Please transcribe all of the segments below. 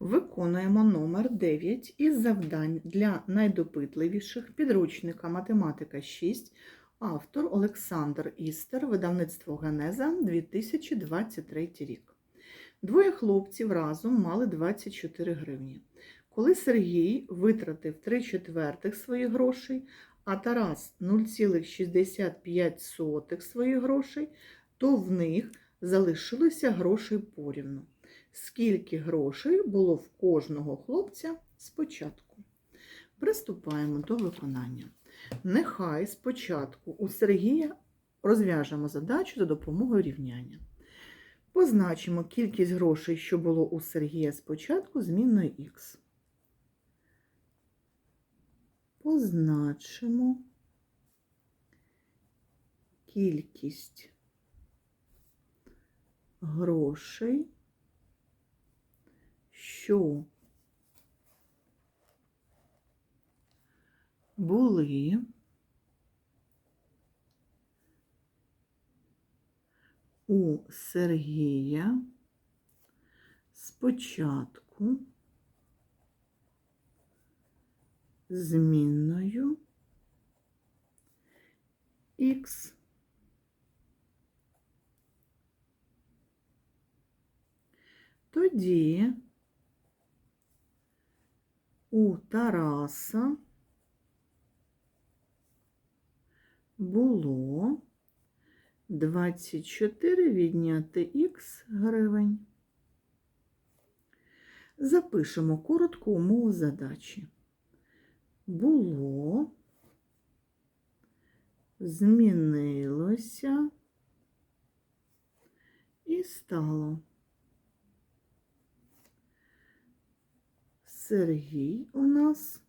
Виконуємо номер 9 із завдань для найдопитливіших підручника Математика 6, автор Олександр Істер, видавництво Генеза 2023 рік. Двоє хлопців разом мали 24 гривні. Коли Сергій витратив 3 четвертих своїх грошей, а Тарас 0,65 своїх грошей, то в них залишилося грошей порівну скільки грошей було в кожного хлопця спочатку. Приступаємо до виконання. Нехай спочатку у Сергія розв'яжемо задачу за допомогою рівняння. Позначимо кількість грошей, що було у Сергія спочатку, змінною х. Позначимо кількість грошей що були у Сергія спочатку змінною Х. Тоді у Тараса було 24 відняти х гривень. Запишемо коротку умову задачі. Було, змінилося і стало. Сергій у нас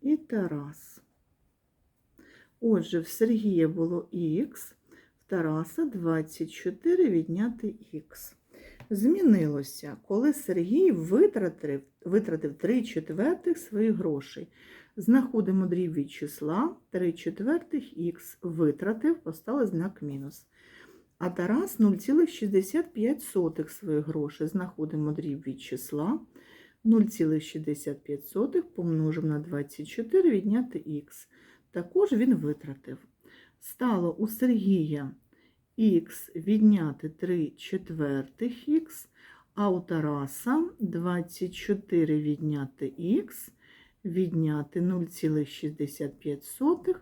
і Тарас. Отже, в Сергія було х, в Тараса 24 відняти х. Змінилося, коли Сергій витратив витратив 3 четвертих своїх грошей. Знаходимо дріб від числа 3 четвертих х витратив, поставили знак мінус. А Тарас 0,65 своїх грошей. Знаходимо дріб від числа 0,65 помножимо на 24 відняти х. Також він витратив. Стало у Сергія х відняти 3 четвертих х, а у Тараса 24 відняти х, відняти 0,65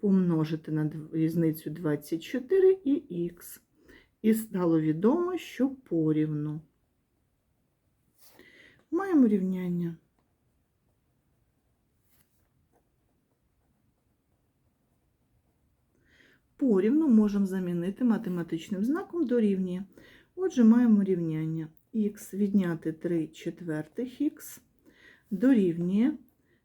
помножити на різницю 24 і х. І стало відомо, що порівну. Маємо рівняння. Порівну можемо замінити математичним знаком дорівнює. Отже, маємо рівняння х відняти 3 четвертих х дорівнює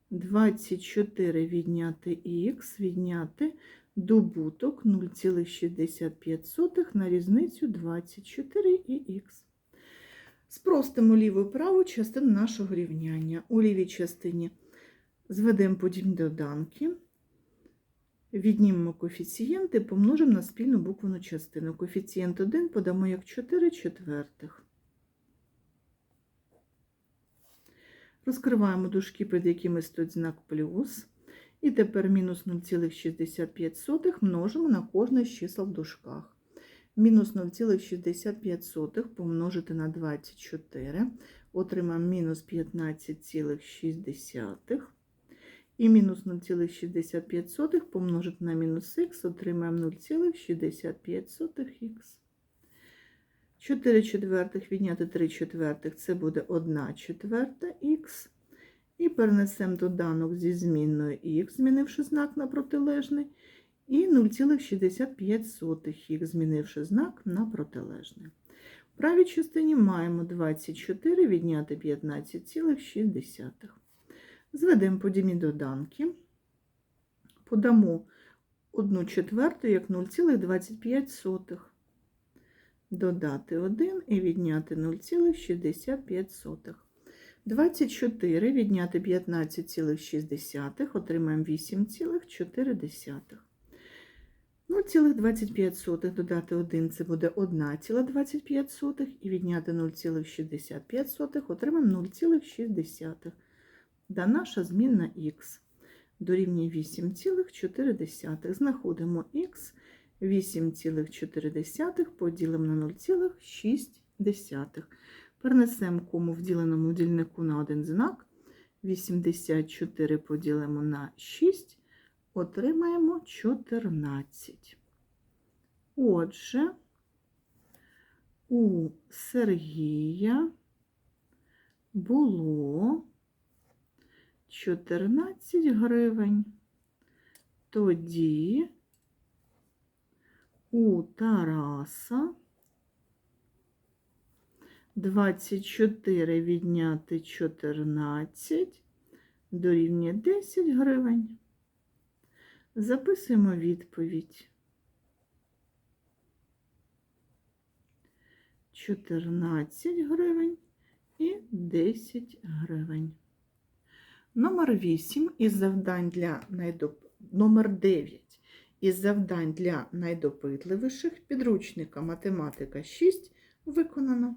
24 відняти х відняти добуток 0,65 на різницю 24 і х. Спростимо ліву і праву частину нашого рівняння. У лівій частині зведемо подібні доданки, віднімемо коефіцієнти, помножимо на спільну буквену частину. Коефіцієнт 1 подамо як 4 четвертих. Розкриваємо дужки, під якими стоїть знак плюс. І тепер мінус 0,65 множимо на кожне з чисел в дужках мінус 0,65 помножити на 24, отримаємо мінус 15,6. І мінус 0,65 помножити на мінус х, отримаємо 0,65х. 4 четвертих відняти 3 четвертих це буде 1 четверта х. І перенесемо доданок зі змінною х, змінивши знак на протилежний і 0,65 їх змінивши знак на протилежний. В правій частині маємо 24 відняти 15,6. Зведемо подібні доданки, подамо 1 четверту як 0,25. Додати 1 і відняти 0,65. 24 відняти 15,6 отримаємо 8,4. 0,25 додати 1 це буде 1,25 і відняти 0,65 отримаємо 0,6. Да наша змінна х дорівнює 8,4. Знаходимо х 8,4 поділимо на 0,6. Перенесемо кому в діленому дільнику на один знак. 84 поділимо на 6, отримаємо 14. Отже, у Сергія було 14 гривень. Тоді у Тараса 24 відняти 14 дорівнює 10 гривень. Записуємо відповідь. 14 гривень і 10 гривень. Номер 8 із завдань для найдоп... Номер 9 із завдань для найдопитливіших підручника математика 6 виконано.